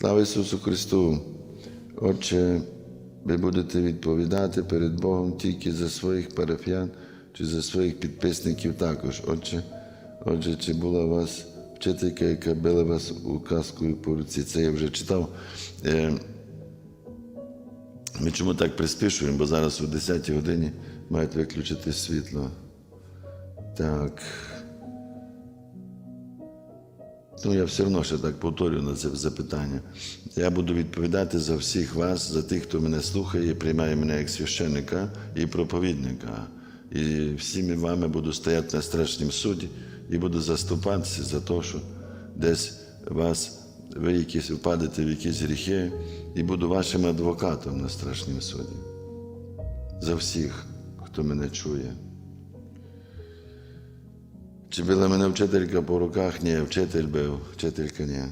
Слава Ісусу Христу! Отче, ви будете відповідати перед Богом тільки за своїх парафіян чи за своїх підписників також. Отче, отже, чи була у вас вчителька, яка била вас указкою по руці? Це я вже читав. Е, Ми чому так приспішуємо, бо зараз о 10 годині мають виключити світло. Так. Ну, я все одно ще так повторю на це запитання. Я буду відповідати за всіх вас, за тих, хто мене слухає приймає мене як священника і проповідника. І всіми вами буду стояти на страшнім суді і буду заступатися за те, що десь вас, ви якісь впадете в якісь гріхи, і буду вашим адвокатом на страшнім суді. За всіх, хто мене чує. Чи била мене вчителька по руках? Ні, вчитель бив, вчителька ні.